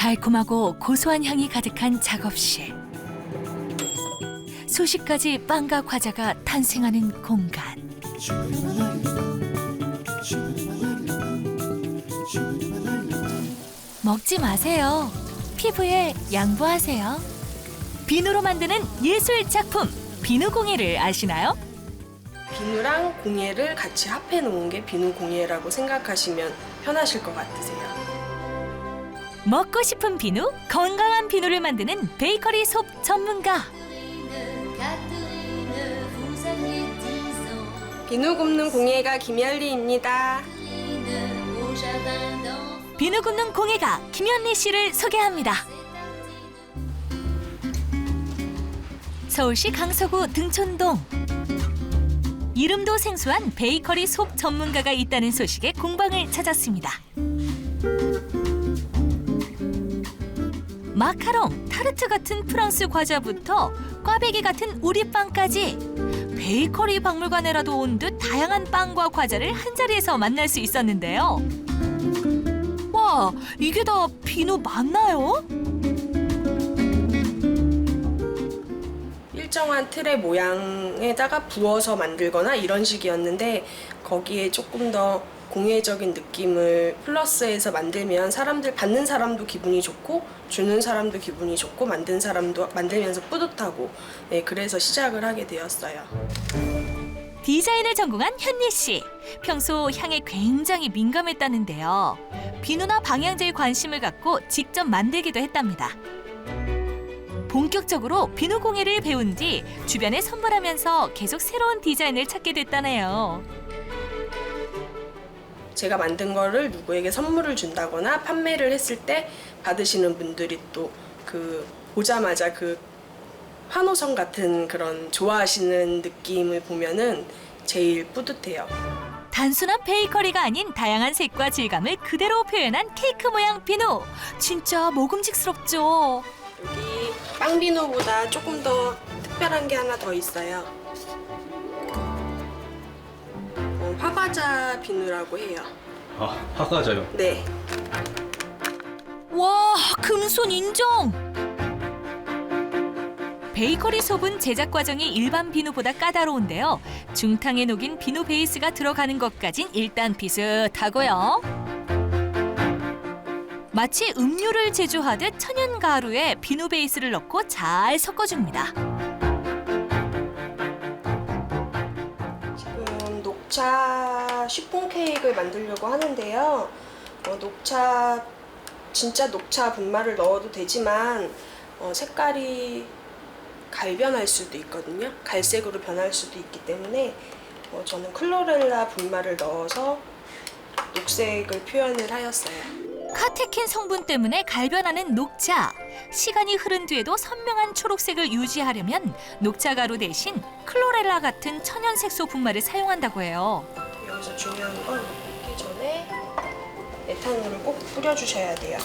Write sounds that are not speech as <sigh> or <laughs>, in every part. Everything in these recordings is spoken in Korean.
달콤하고 고소한 향이 가득한 작업실. 수십 가지 빵과 과자가 탄생하는 공간. 먹지 마세요. 피부에 양보하세요. 비누로 만드는 예술 작품 비누 공예를 아시나요? 비누랑 공예를 같이 합해 놓은 게 비누 공예라고 생각하시면 편하실 것 같으세요. 먹고 싶은 비누, 건강한 비누를 만드는 베이커리 속 전문가. 비누 굽는 공예가 김열리입니다. 비누 굽는 공예가 김현리 씨를 소개합니다. 서울시 강서구 등촌동. 이름도 생소한 베이커리 속 전문가가 있다는 소식에 공방을 찾았습니다. 마카롱, 타르트 같은 프랑스 과자부터 꽈배기 같은 우리 빵까지 베이커리 박물관에라도 온 듯 다양한 빵과 과자를 한 자리에서 만날 수 있었는데요. 와, 이게 다 비누 맞나요? 일정한 틀의 모양에다가 부어서 만들거나 이런 식이었는데 거기에 조금 더 공예적인 느낌을 플러스해서 만들면 사람들 받는 사람도 기분이 좋고 주는 사람도 기분이 좋고 만든 사람도 만들면서 뿌듯하고 네, 그래서 시작을 하게 되었어요. 디자인을 전공한 현리 씨. 평소 향에 굉장히 민감했다는데요. 비누나 방향제에 관심을 갖고 직접 만들기도 했답니다. 본격적으로 비누 공예를 배운 뒤 주변에 선물하면서 계속 새로운 디자인을 찾게 됐다네요. 제가 만든 거를 누구에게 선물을 준다거나 판매를 했을 때 받으시는 분들이 또 그 보자마자 그 환호성 같은 그런 좋아하시는 느낌을 보면은 제일 뿌듯해요. 단순한 베이커리가 아닌 다양한 색과 질감을 그대로 표현한 케이크 모양 비누. 진짜 먹음직스럽죠. 여기 빵비누보다 조금 더 특별한 게 하나 더 있어요. 어, 화과자 비누라고 해요. 아, 화과자요. 네. 와, 금손 인정! 베이커리 솝은 제작 과정이 일반 비누보다 까다로운데요. 중탕에 녹인 비누 베이스가 들어가는 것까진 일단 비슷하고요. 마치 음료를 제조하듯 천연 가루에 비누 베이스를 넣고 잘 섞어줍니다. 녹차 쉬폰 케이크를 만들려고 하는데요. 어, 녹차 진짜 녹차 분말을 넣어도 되지만 어, 색깔이 갈변할 수도 있거든요. 갈색으로 변할 수도 있기 때문에 어, 저는 클로렐라 분말을 넣어서 녹색을 표현을 하였어요. 카테킨 성분 때문에 갈변하는 녹차. 시간이 흐른 뒤에도 선명한 초록색을 유지하려면 녹차 가루 대신 클로렐라 같은 천연 색소 분말을 사용한다고 해요. 여기서 중요한 건 먹기 전에 에탄올을 꼭 뿌려주셔야 돼요.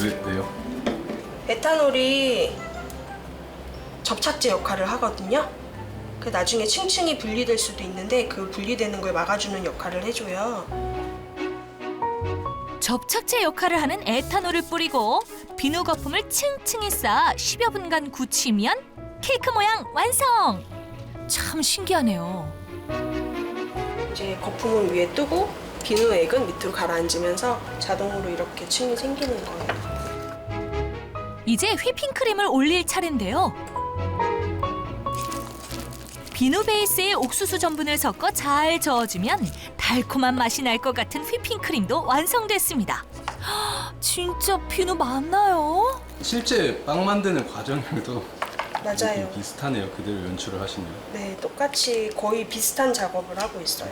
왜, 왜요? 에탄올이 접착제 역할을 하거든요. 그 나중에 층층이 분리될 수도 있는데 그 분리되는 걸 막아주는 역할을 해줘요. 접착제 역할을 하는 에탄올을 뿌리고 비누 거품을 층층이 쌓아 10여 분간 굳히면 케이크 모양 완성! 참 신기하네요. 이제 거품은 위에 뜨고 비누액은 밑으로 가라앉으면서 자동으로 이렇게 층이 생기는 거예요. 이제 휘핑크림을 올릴 차례인데요. 비누 베이스에 옥수수 전분을 섞어 잘 저어주면 달콤한 맛이 날 것 같은 휘핑크림도 완성됐습니다. 헉, <gasps> 진짜 비누 맞나요? 실제 빵 만드는 과정이랑도 맞아요. 비슷하네요. 그대로 연출을 하시네요. 네, 똑같이 거의 비슷한 작업을 하고 있어요.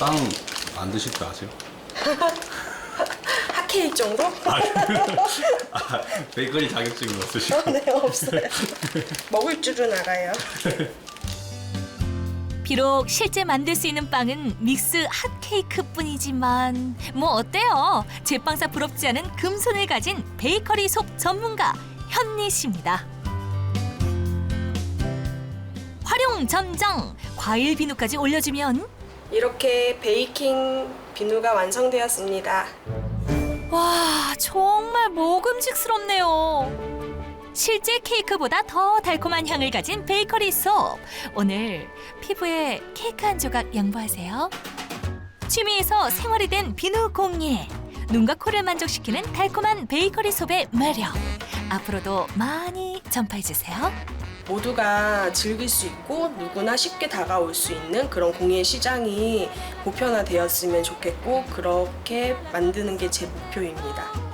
빵 만드실 줄 아세요? <laughs> 핫케이크 정도? 아, 베이커리 자격증은 없으시고. 네, 없어요. 먹을 줄은 알아요. 비록 실제 만들 수 있는 빵은 믹스 핫케이크뿐이지만 뭐 어때요? 제빵사 부럽지 않은 금손을 가진 베이커리 속 전문가 현리 씨입니다. 활용 점정 과일 비누까지 올려주면 이렇게 베이킹 비누가 완성되었습니다. 와, 정말 먹음직스럽네요. 실제 케이크보다 더 달콤한 향을 가진 베이커리 속. 오늘 피부에 케이크 한 조각 양보하세요. 취미에서 생활이 된 비누 공예. 눈과 코를 만족시키는 달콤한 베이커리 솝의 매력. 앞으로도 많이 전파해 주세요. 모두가 즐길 수 있고 누구나 쉽게 다가올 수 있는 그런 공예 시장이 보편화되었으면 좋겠고 그렇게 만드는 게 제 목표입니다.